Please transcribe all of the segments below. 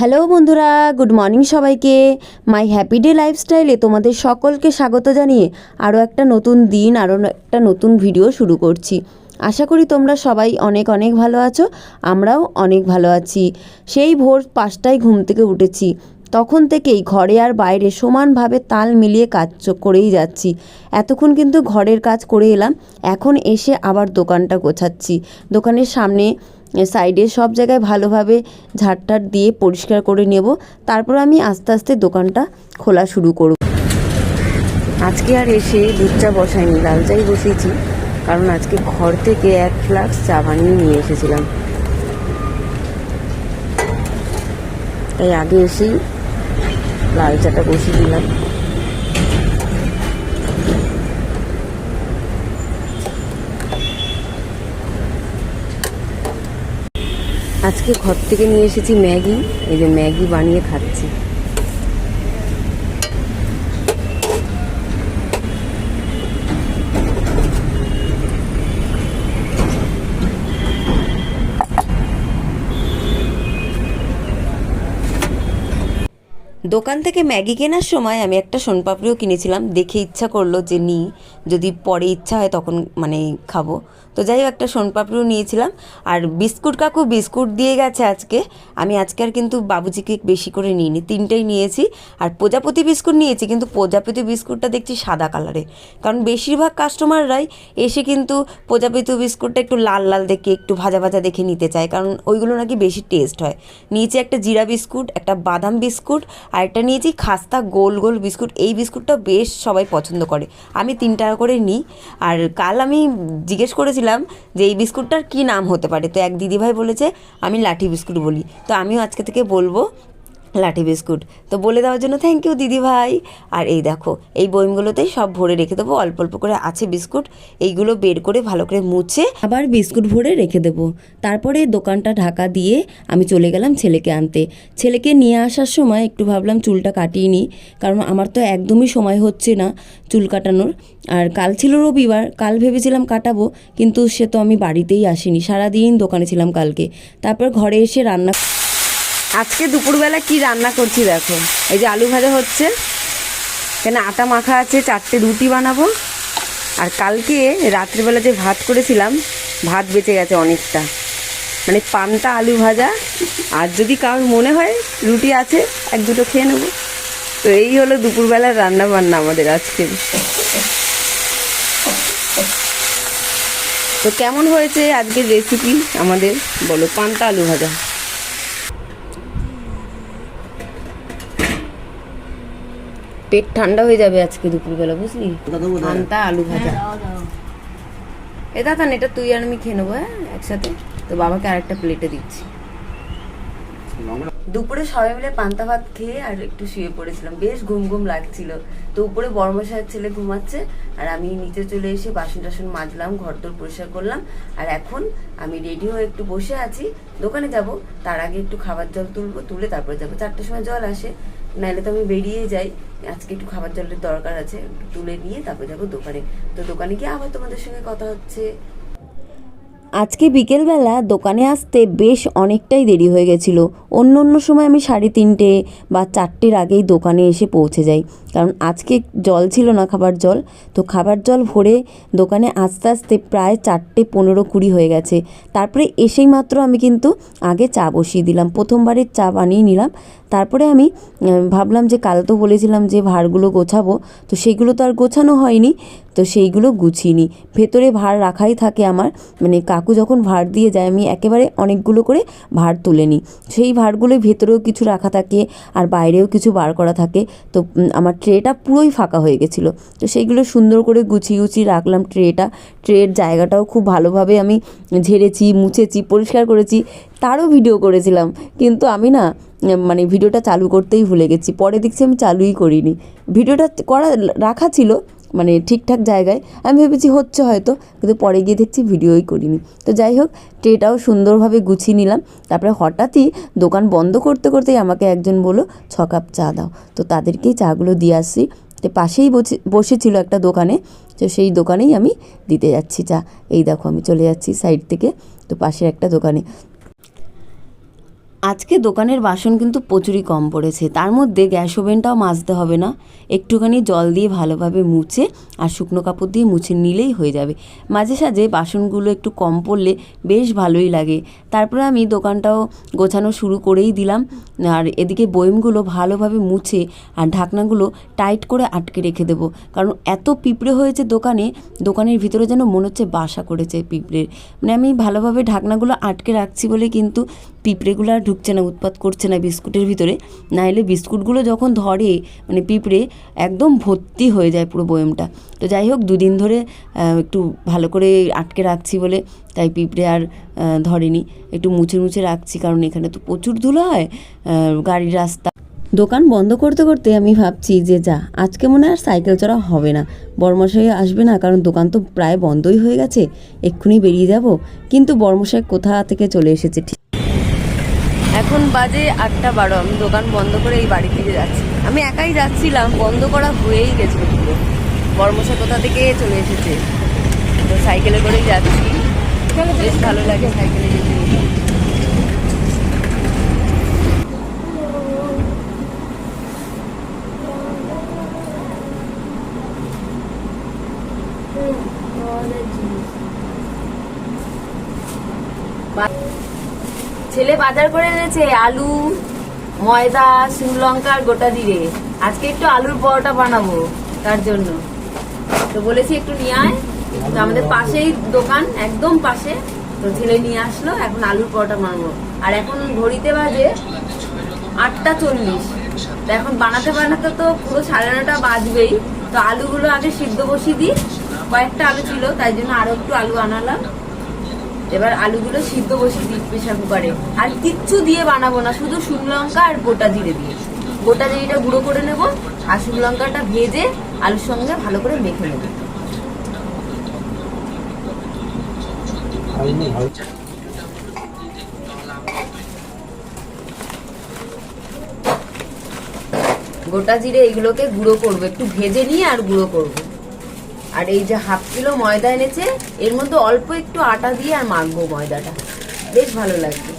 Hello বন্ধুরা, good morning সবাইকে। মাই happy day লাইফস্টাইলে তোমাদের সকলকে স্বাগত জানিয়ে আরও একটা নতুন দিন আরও একটা নতুন ভিডিও শুরু করছি। আশা করি তোমরা সবাই অনেক অনেক ভালো আছো, আমরাও অনেক ভালো আছি। সেই ভোর পাঁচটায় ঘুম থেকে উঠেছি। তখন থেকেই ঘরে আর বাইরে সমানভাবে তাল মিলিয়ে কাজ করেই যাচ্ছি। এতক্ষণ কিন্তু ঘরের কাজ করে এলাম, এখন এসে আবার দোকানটা গোছাচ্ছি। দোকানের সামনে সাইডে সব জায়গায় ভালোভাবে ঝাড়টার দিয়ে পরিষ্কার করে নেব। তারপর আমি আস্তে আস্তে দোকানটা খোলা শুরু করব। আজকে আর এসে দুধ চা বসাইনি, লাল চাই বসিয়েছি। কারণ আজকে ঘর থেকে এক ফ্লাক্স চা বানিয়ে নিয়ে এসেছিলাম। তাই আগে এসেই লাল চাটা বসিয়ে দিলাম। আজকে ঘর থেকে নিয়ে এসেছি ম্যাগি। এই যে ম্যাগি বানিয়ে খাচ্ছি। দোকান থেকে ম্যাগি কেনার সময় আমি একটা সোনপাপড়িও কিনেছিলাম, দেখে ইচ্ছা করল যে নিই যদি পরে ইচ্ছা হয় তখন মানে খাব। তো যাই হোক, একটা সোনপাপড়িও নিয়েছিলাম। আর বিস্কুট কাকু বিস্কুট দিয়ে গেছে আজকে। আমি আজকে আর কিন্তু বাবুজিকে বেশি করে নিইনি, তিনটেই নিয়েছি। আর প্রজাপতি বিস্কুট নিয়েছি, কিন্তু প্রজাপতি বিস্কুটটা দেখছি সাদা কালারে। কারণ বেশিরভাগ কাস্টমাররাই এসে কিন্তু প্রজাপতি বিস্কুটটা একটু লাল লাল দেখে, একটু ভাজা ভাজা দেখে নিতে চায়। কারণ ওইগুলো নাকি বেশি টেস্ট হয়। নিয়েছি একটা জিরা বিস্কুট, একটা বাদাম বিস্কুট আর একটা নিয়েছি, খাস্তা, গোল গোল বিস্কুট। এই বিস্কুটটা বেশ সবাই পছন্দ করে। আমি তিন টাকা করে নিই। আর কাল আমি জিজ্ঞেস করেছিলাম যে এই বিস্কুটটার কী নাম হতে পারে? তো এক দিদিভাই বলেছে, আমি লাঠি বিস্কুট বলি। তো আমিও আজকে থেকে বলব লাঠি বিস্কুট। তো বলে দেওয়ার জন্য থ্যাংক ইউ দিদি ভাই। আর এই দেখো, এই বইমগুলোতেই সব ভরে রেখে দেবো, অল্প অল্প করে আছে বিস্কুট। এইগুলো বের করে ভালো করে মুছে আবার বিস্কুট ভরে রেখে দেবো। তারপরে দোকানটা ঢাকা দিয়ে আমি চলে গেলাম ছেলেকে আনতে। ছেলেকে নিয়ে আসার সময় একটু ভাবলাম চুলটা কাটিয়ে নিই, কারণ আমার তো একদমই সময় হচ্ছে না চুল কাটানোর। আর কাল ছিল রবিবার, কাল ভেবেছিলাম কাটাবো, কিন্তু সে তো আমি বাড়িতেই আসিনি। সারাদিন দোকানে ছিলাম কালকে। তারপর ঘরে এসে রান্না আজকে দুপুরবেলা কি রান্না করছি দেখো। এই যে আলু ভাজা হচ্ছে। কেন আটা মাখা আছে, চারটে রুটি বানাবো। আর কালকে রাত্রিবেলা যে ভাত করেছিলাম, ভাত বেঁচে গেছে অনেকটা। মানে পান্তা, আলু ভাজা। আর যদি কারোর মনে হয় রুটি আছে, এক দুটো খেয়ে নেব। তো এই হলো দুপুরবেলার রান্না বান্না আমাদের আজকে। তো কেমন হয়েছে আজকের রেসিপি আমাদের? বলো, পান্তা, আলু ভাজা। পেট ঠান্ডা হয়ে যাবে আজকে দুপুরবেলা, বুঝলি? পান্তা আলু ভাজা। এ দাদা এটা তুই আর আমি খেয়ে নেব হ্যাঁ একসাথে? তো বাবাকে আরেকটা প্লেটে দিচ্ছি। দুপুরে সবাই মিলে পান্তা ভাত খেয়ে আর একটু শুয়ে পড়েছিলাম। বেশ ঘুম ঘুম লাগছিল। তো উপরে বর্মশায়ের ছেলে ঘুমাচ্ছে আর আমি নিচে চলে এসে বাসন টাসন মাজলাম ঘর দোর পরিষ্কার করলাম। আর এখন আমি রেডি হয়ে একটু বসে আছি। দোকানে যাব, তার আগে একটু খাবার জল তুলবো, তুলে তারপরে যাব। চারটের সময় জল আসে নাহলে তো আমি বেরিয়ে যাই। আজকে একটু খাবার জলের দরকার আছে তুলে নিয়ে তারপরে যাব দোকানে। তো দোকানে গিয়ে আবার তোমাদের সঙ্গে কথা হচ্ছে আজকে বিকেলবেলা দোকানে আসতে বেশ অনেকটাই দেরি হয়ে গেছিল। অন্য অন্য সময় আমি সাড়ে তিনটে বা চারটের আগেই দোকানে এসে পৌঁছে যাই। কারণ আজকে জল ছিল না খাবার জল। তো খাবার জল ভরে দোকানে আস্তে আস্তে প্রায় চারটে পনেরো কুড়ি হয়ে গেছে। তারপরে এসেই মাত্র আমি কিন্তু আগে চা বসিয়ে দিলাম। প্রথমবারের চা বানিয়ে নিলাম। তারপরে আমি ভাবলাম যে কাল তো বলেছিলাম যে ভাঁড়গুলো গোছাবো। তো সেগুলো তো আর গোছানো হয়নি। তো সেইগুলো গুছিয়ে নিই। ভেতরে ভার রাখাই থাকে আমার। মানে কাকু যখন ভার দিয়ে যায়, আমি একেবারে অনেকগুলো করে ভার তুলে নিই। সেই ভাঁড়গুলো ভেতরেও কিছু রাখা থাকে আর বাইরেও কিছু বার করা থাকে। তো আমার ট্রেটা পুরোই ফাঁকা হয়ে গেছিল। তো সেইগুলো সুন্দর করে গুছিয়ে গুছিয়ে রাখলাম ট্রেটা। ট্রের জায়গাটাও খুব ভালোভাবে আমি ঝেড়েছি, মুছেছি, পরিষ্কার করেছি, তারও ভিডিও করেছিলাম। কিন্তু আমি না মানে ভিডিওটা চালু করতেই ভুলে গেছি। পরে দেখছি আমি চালুই করিনি। ভিডিওটা করা, রাখা ছিল মানে ঠিকঠাক জায়গায়। আমি ভেবেছি হচ্ছে হয়তো, কিন্তু পরে গিয়ে দেখছি ভিডিওই করিনি। তো যাই হোক, ট্রেটাও সুন্দরভাবে গুছিয়ে নিলাম। তারপরে হঠাৎই দোকান বন্ধ করতে করতেই আমাকে একজন বলল, ছ কাপ চা দাও। তো তাদেরকেই চাগুলো দিয়ে আসছি। তো পাশেই বসে বসেছিল একটা দোকানে। তো সেই দোকানেই আমি দিতে যাচ্ছি চা। এই দেখো, আমি চলে যাচ্ছি সাইড থেকে, তো পাশের একটা দোকানে। আজকে দোকানের বাসন কিন্তু প্রচুরই কম পড়েছে। তার মধ্যে গ্যাস ওভেনটাও মাজতে হবে না। একটুখানি জল দিয়ে ভালোভাবে মুছে আর শুকনো কাপড় দিয়ে মুছে নিলেই হয়ে যাবে। মাঝে সাঝে বাসনগুলো একটু কম পড়লে বেশ ভালোই লাগে। তারপরে আমি দোকানটাও গোছানো শুরু করেই দিলাম। আর এদিকে বয়মগুলো ভালোভাবে মুছে আর ঢাকনাগুলো টাইট করে আটকে রেখে দেবো। কারণ এত পিঁপড়ে হয়েছে দোকানে, দোকানের ভিতরে যেন মনে হচ্ছে বাসা করেছে পিঁপড়ের। মানে আমি ভালোভাবে ঢাকনাগুলো আটকে রাখছি বলে কিন্তু পিঁপড়েগুলো আর ঢুকছে না, উৎপাত করছে না বিস্কুটের ভিতরে না এলে বিস্কুটগুলো যখন ধরে মানে পিঁপড়ে, একদম ভর্তি হয়ে যায় পুরো বয়মটা। তো যাই হোক, দুদিন ধরে একটু ভালো করে আটকে রাখছি বলে, তাই পিঁপড়ে আর ধরেনি। একটু মুছে মুছে রাখছি, কারণ এখানে তো প্রচুর ধুলো হয় গাড়ির রাস্তা। দোকান বন্ধ করতে করতে আমি ভাবছি যে যা, আজকে মনে আর সাইকেল চড়া হবে না। বর্মশাই আসবে না, কারণ দোকান তো প্রায় বন্ধই হয়ে গেছে, এক্ষুনি বেরিয়ে যাব। কিন্তু বর্মশাই কোথা থেকে চলে এসেছে ঠিক এখন বাজে আটটা বারো, আমি দোকান বন্ধ করে এই বাড়ি থেকে যাচ্ছি। আমি একাই যাচ্ছিলাম, বন্ধ করা হয়েই গেছিল পুরো। বর্মশাই কোথা থেকে চলে এসেছে? তো সাইকেলে করেই যাচ্ছি। বেশ ভালো লাগে সাইকেলে যেতে। ছেলে বাজার করে এনেছে, আলু, ময়দা লঙ্কা আর গোটা জিরে। আজকে একটু আলুর পরোটা বানাবো তার জন্য। তো বলেছি একটু নিয়ে আয়। তো আমাদের পাশেই দোকান, একদম পাশে। তো ছেলে নিয়ে আসলো, এখন আলুর পরোটা বানাবো। আর এখন ঘড়িতে বাজে আটটা চল্লিশ। তো এখন বানাতে বানাতে তো পুরো সাড়ে নটা বাজবেই। তো আলুগুলো আগে সিদ্ধ বসিয়ে দিই। কয়েকটা আলু ছিল, তাই জন্য আরও একটু আলু আনালাম। এবার আলুগুলো সিদ্ধ বসে দিই প্রেশার কুকারে আর কিচ্ছু দিয়ে বানাবো না শুধু শুকনো লঙ্কা আর গোটা জিরে দিয়ে। গোটা জিরেটা গুঁড়ো করে নেব আর শুকনো লঙ্কাটা ভেজে আলুর সঙ্গে ভালো করে মেখে নেব। গোটা জিরে এগুলোকে গুঁড়ো করব একটু ভেজে নিয়ে আর গুঁড়ো করব। আর এই যে হাফ কিলো ময়দা এনেছে, এর মধ্যে অল্প একটু আটা দিয়ে আর মাখবো ময়দাটা। বেশ ভালো লাগবে।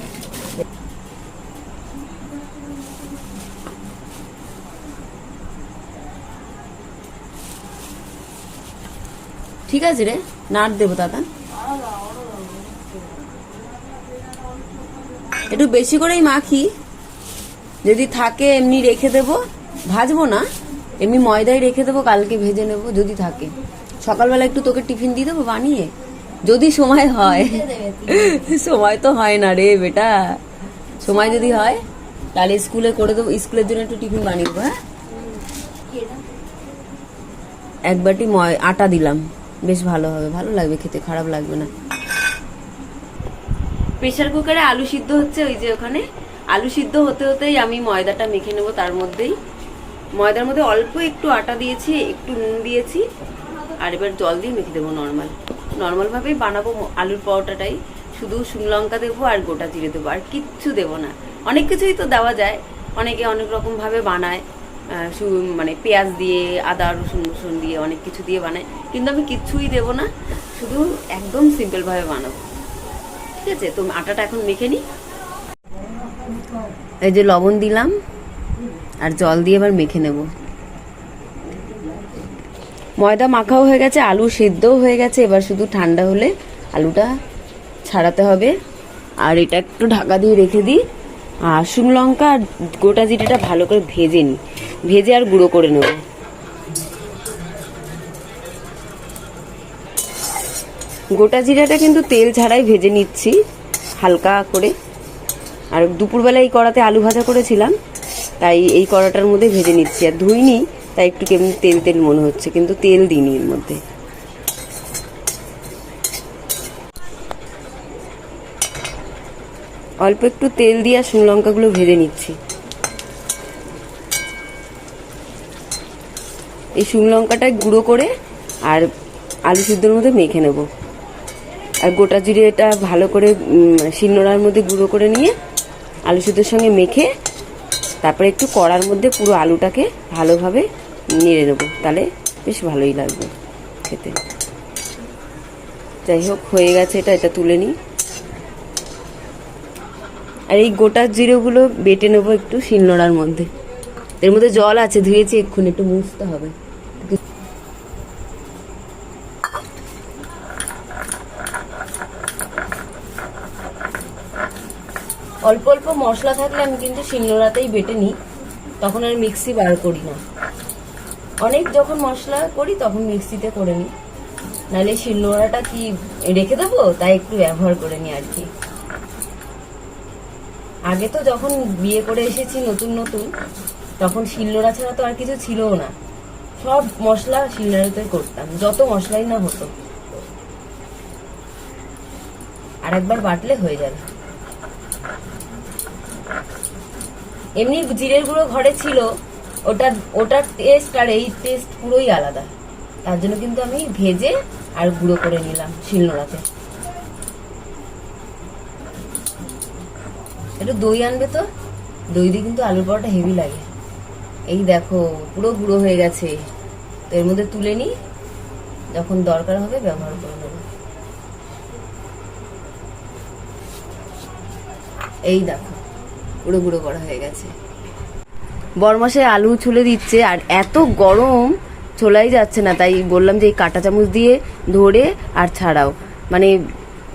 ঠিক আছে রে নাট দেবো দাদা। একটু বেশি করেই মাখি। যদি থাকে এমনি রেখে দেবো। ভাজবো না, এমনি ময়দায় রেখে দেবো, কালকে ভেজে নেব, যদি থাকে। সকালবেলা একটু তোকে টিফিন দিয়ে দেবো বানিয়ে? যদি সময় হয়। সময় তো হয় না রে বেটা। সময় যদি হয় তাহলে স্কুলে করে দেবো স্কুলের জন্য একটু টিফিন বানিয়ে দেবো হ্যাঁ? এক বাটি ময় আটা দিলাম। বেশ ভালো হবে ভালো লাগবে খেতে খারাপ লাগবে না। প্রেশার কুকারে আলু সিদ্ধ হচ্ছে ওই যে ওখানে। আলু সিদ্ধ হতে হতেই আমি ময়দাটা মেখে নেব তার মধ্যেই। ময়দার মধ্যে অল্প একটু আটা দিয়েছি একটু নুন দিয়েছি। আর এবার জল দিয়ে মেখে দেবো নর্মাল নর্মালভাবেই বানাবো আলুর পরোটাটাই। শুধু শুকনো লঙ্কা দেবো আর গোটা জিরে দেবো, আর কিচ্ছু দেবো না। অনেক কিছুই তো দেওয়া যায়। অনেকে অনেক রকমভাবে বানায় মানে পেঁয়াজ দিয়ে, আদা, রসুন রসুন দিয়ে অনেক কিছু দিয়ে বানায়। কিন্তু আমি কিচ্ছুই দেবো না, শুধু একদম সিম্পলভাবে বানাবো। ঠিক আছে, তো আটাটা এখন মেখে নিই। এই যে লবণ দিলাম, আর জল দিয়ে এবার মেখে নেব। ময়দা মাখাও হয়ে গেছে, আলু সেদ্ধও হয়ে গেছে। এবার শুধু ঠান্ডা হলে আলুটা ছাড়াতে হবে। আর এটা একটু ঢাকা দিয়ে রেখে দিই। আর শুকনো লঙ্কা আর গোটা জিরেটা ভালো করে ভেজে নিই। ভেজে আর গুঁড়ো করে নেব। গোটা জিরাটা কিন্তু তেল ছাড়াই ভেজে নিচ্ছি, হালকা করে। আর দুপুরবেলা এই কড়াতে আলু ভাজা করেছিলাম, তাই এই কড়াটার মধ্যে ভেজে নিচ্ছি। আর ধুইনি তাই একটু কেমন তেল তেল মনে হচ্ছে, কিন্তু তেল দিইনি এর মধ্যে। অল্প একটু তেল দিয়ে আর শুকনো লঙ্কাগুলো ভেজে নিচ্ছি। এই শুকনো লঙ্কাটা গুঁড়ো করে আর আলু সিদ্ধর মধ্যে মেখে নেব। আর গোটা জিরেটা ভালো করে শিলনোড়ার মধ্যে গুঁড়ো করে নিয়ে আলু সিদ্ধর সঙ্গে মেখে তারপরে একটু কড়ার মধ্যে পুরো আলুটাকে ভালোভাবে নেড়ে নেব, তাহলে বেশ ভালোই লাগবে খেতে। যাই হোক, হয়ে গেছে এটা এটা তুলে নিই। আর এই গোটা জিরেগুলো বেটে নেব একটু শিলনোড়ার মধ্যে। এর মধ্যে জল আছে, ধুয়েছি এক্ষুনি, একটু মুছতে হবে। অল্প অল্প মশলা থাকলে আমি কিন্তু শিলনোড়াতেই বেটে নিই, তখন আর মিক্সি বার করি না। অনেক যখন মশলা করি, তখন মিক্সিতে করে নিই। নাহলে শিলনোড়াটা কি রেখে দেবো? তাই একটু ব্যবহার করে নিই আর কি। আগে তো যখন বিয়ে করে এসেছি নতুন নতুন, তখন শিলনোড়া ছাড়া তো আর কিছু ছিলও না। সব মশলা শিলনোড়াতে করতাম, যত মশলাই না হতো। আর একবার বাটলে হয়ে যাবে। এমনি জিরের গুঁড়ো ঘরে ছিল ওটা, ওটার টেস্ট আর এই টেস্ট পুরোই আলাদা। তার জন্য কিন্তু আমি ভেজে আর গুঁড়ো করে নিলাম শিলনোড়াতে। একটু দই আনবে তো? দই দিয়ে কিন্তু আলুর পরোটা হেভি লাগে। এই দেখো, পুরো গুঁড়ো হয়ে গেছে। তো এর মধ্যে তুলে নিই, যখন দরকার হবে ব্যবহার করে নেব। এই দেখো পুরো গুঁড়ো করা হয়ে গেছে। বরমাসে আলু ছুলে দিচ্ছে আর এত গরম ছোলাই যাচ্ছে না, তাই বললাম যে এই কাঁটা চামচ দিয়ে ধরে আর ছাড়াও। মানে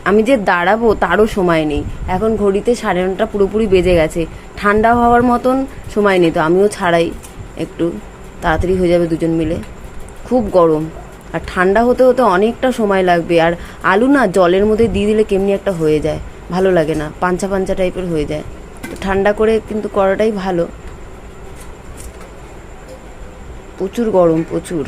আমি যে দাঁড়াবো তারও সময় নেই। এখন ঘড়িতে সাড়ে নটা পুরোপুরি বেজে গেছে। ঠান্ডা হওয়ার মতন সময় নেই তো, আমিও ছাড়াই একটু। তাড়াতাড়ি হয়ে যাবে দুজন মিলে। খুব গরম। আর ঠান্ডা হতে হতে অনেকটা সময় লাগবে। আর আলু না জলের মধ্যে দিয়ে দিলে কেমনি একটা হয়ে যায়। ভালো লাগে না, পাঞ্চা পাঞ্চা টাইপের হয়ে যায়। তো ঠান্ডা করে কিন্তু করাটাই ভালো। প্রচুর গরম, প্রচুর।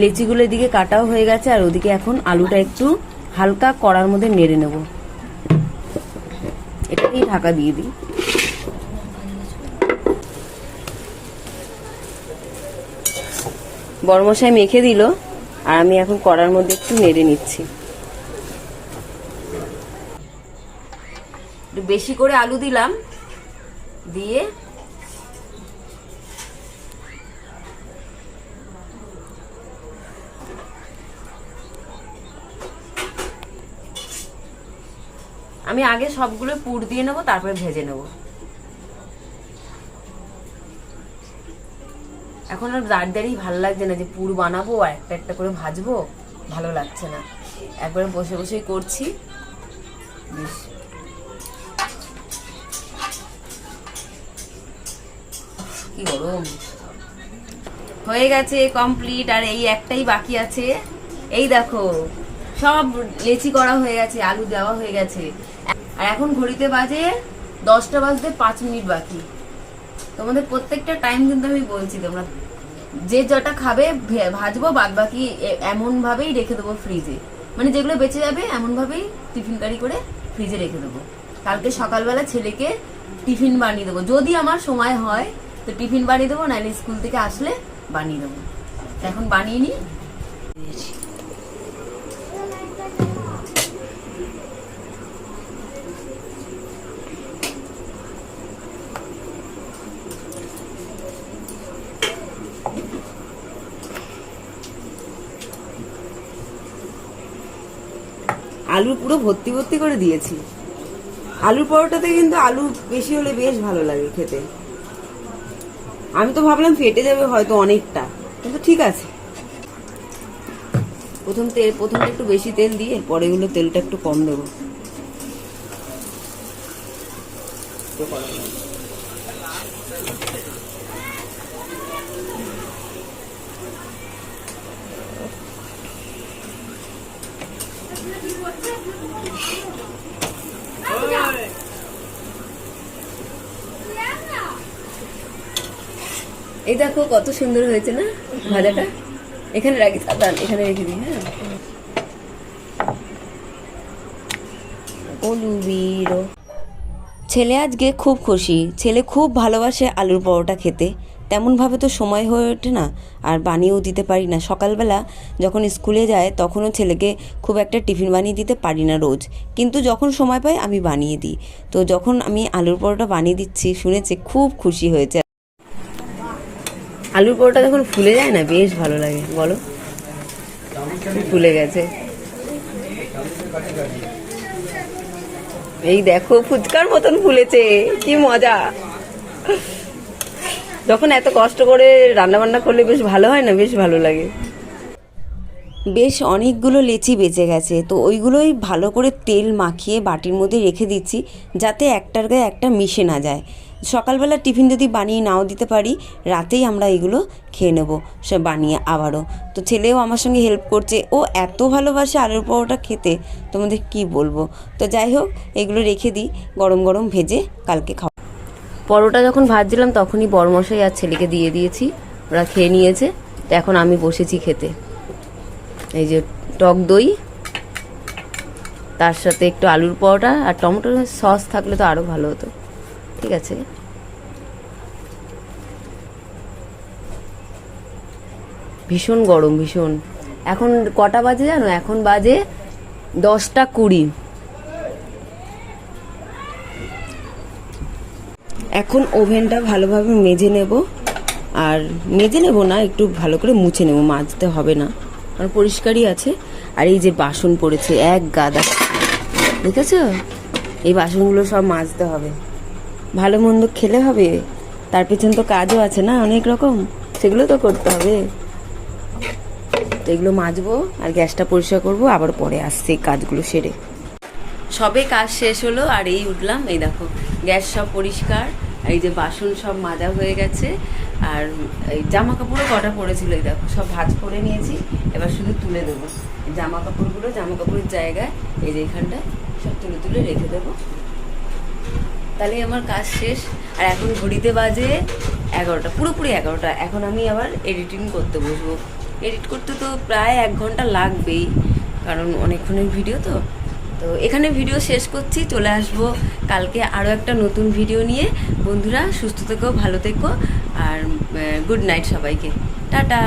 লেচিগুলো এদিকে কাটাও হয়ে গেছে, আর ওদিকে এখন আলুটা একটু হালকা কড়ার মধ্যে নেড়ে নেব। এটাকেই ঢাকা দিয়ে দিই। বরমশাই মেখে দিল, আর আমি এখন কড়ার মধ্যে একটু নেড়ে নিচ্ছি। একটু বেশি করে আলু দিলাম দিয়ে আমি আগে সবগুলো পুর দিয়ে নেব, তারপরে ভেজে নেব। এখন আর দাঁড় দাঁড়িয়ে ভালো লাগছে না যে পুর বানাবো আর একটা একটা করে ভাজবো, ভালো লাগছে না। একবারে বসে বসেই করছি। বেশ। কি গরম? হয়ে গেছে কমপ্লিট আর এই একটাই বাকি আছে। এই দেখো, সব লেচি করা হয়ে গেছে, আলু দেওয়া হয়ে গেছে। আর এখন ঘড়িতে বাজে দশটা বাজতে পাঁচ মিনিট বাকি। তোমাদের প্রত্যেকটা টাইম কিন্তু আমি বলছি তোমরা। যে যটা খাবে ভাজবো বাদ বাকি এমন ভাবেই রেখে দেবো ফ্রিজে মানে যেগুলো বেঁচে যাবে এমন ভাবেই টিফিন কারি করে ফ্রিজে রেখে দেবো। কালকে সকালবেলা ছেলেকে টিফিন বানিয়ে দেবো। যদি আমার সময় হয় তো টিফিন বানিয়ে দেবো, নাহলে স্কুল থেকে আসলে বানিয়ে দেবো। এখন বানিয়ে নিই আলু পুরো ভর্তি ভর্তি করে দিয়েছি। আলুর পরোটাতে কিন্তু আলু বেশি হলে বেশ ভালো লাগে খেতে। আমি তো ভাবলাম ফেটে যাবে হয়তো অনেকটা, কিন্তু ঠিক আছে। প্রথম তেল, প্রথমে একটু বেশি তেল দিয়ে পরে এগুলো তেলটা একটু কম দেবো। এই দেখো কত সুন্দর হয়েছে না ভাজাটা? এখানে রাখি, দাঁড়ান, এখানে রেখে দিই হ্যাঁ? ছেলে আজকে খুব খুশি। ছেলে খুব ভালোবাসে আলুর পরোটা খেতে। তেমনভাবে তো সময় হয়ে ওঠে না, আর বানিয়েও দিতে পারি না। সকালবেলা যখন স্কুলে যায়, তখনও ছেলেকে খুব একটা টিফিন বানিয়ে দিতে পারি না রোজ। কিন্তু যখন সময় পাই, আমি বানিয়ে দিই। তো যখন আমি আলুর পরোটা বানিয়ে দিচ্ছি, শুনেছে খুব খুশি হয়েছে। আলুর পরোটা যখন ফুলে যায় না, বেশ ভালো লাগে। বলো? ফুলে গেছে। এই দেখো, ফুচকার মতন ফুলেছে। কি মজা। যখন এত কষ্ট করে রান্না বান্না করলে বেশ ভালো হয় না, বেশ ভালো লাগে। বেশ অনেকগুলো লেচি বেঁচে গেছে, তো ওইগুলোই ভালো করে তেল মাখিয়ে বাটির মধ্যে রেখে দিচ্ছি, যাতে একটার গায়ে একটা মিশে না যায়। সকালবেলা টিফিন যদি বানিয়ে নাও দিতে পারি, রাতেই আমরা এগুলো খেয়ে নেব, সে বানিয়ে আবারও। তো ছেলেও আমার সঙ্গে হেল্প করছে। ও এত ভালোবাসে আলুর পরোটা খেতে, তোমাদের কি বলব? তো যাই হোক, এগুলো রেখে দিই, গরম গরম ভেজে কালকে খাওয়া। পরোটা যখন ভাজছিলাম, তখনই বড়মশাই আর ছেলেকে দিয়ে দিয়েছি। ওরা খেয়ে নিয়েছে। তো এখন আমি বসেছি খেতে। এই যে টক দই, তার সাথে একটু আলুর পরোটা আর টমেটোর সস থাকলে তো আরও ভালো হতো। ঠিক আছে। ভীষণ গরম, ভীষণ। এখন কটা বাজে জানো? এখন বাজে দশটা কুড়ি। এখন ওভেনটা ভালোভাবে মেজে নেব। আর মেজে নেব না, একটু ভালো করে মুছে নেব, মাজতে হবে না। কারণ পরিষ্কারই আছে। আর এই যে বাসন পড়েছে, এক গাদা। দেখেছ? এই বাসনগুলো সব মাজতে হবে। ভালো মন্দ খেলে হবে। তার পেছন তো কাজও আছে না, অনেক রকম। সেগুলো তো করতে হবে। তো এগুলো মাজবো আর গ্যাসটা পরিষ্কার করব, আবার পরে আসছে কাজগুলো সেরে। সবে কাজ শেষ হলো, আর এই উঠলাম, এই দেখো, গ্যাস সব পরিষ্কার এই যে বাসন সব মাজা হয়ে গেছে, আর এই জামা কাপড়ও কটা পড়েছিল, এই দেখো, সব ভাজ করে নিয়েছি, এবার শুধু তুলে দেবো। জামা কাপড়গুলো জামা কাপড়ের জায়গায়, এই যে এখানটায়, সব তুলে তুলে রেখে দেবো। তাহলে আমার কাজ শেষ। আর এখন ঘড়িতে বাজে এগারোটা, পুরোপুরি এগারোটা। এখন আমি আবার এডিটিং করতে বসবো। এডিট করতে তো প্রায় এক ঘণ্টা লাগবেই, কারণ অনেকক্ষণের ভিডিও তো। তো এখানে ভিডিও শেষ করছি, চলে আসব কালকে আরও একটা নতুন ভিডিও নিয়ে। বন্ধুরা, সুস্থ থেকো, ভালো থেকো, আর গুড নাইট সবাইকে। টাটা!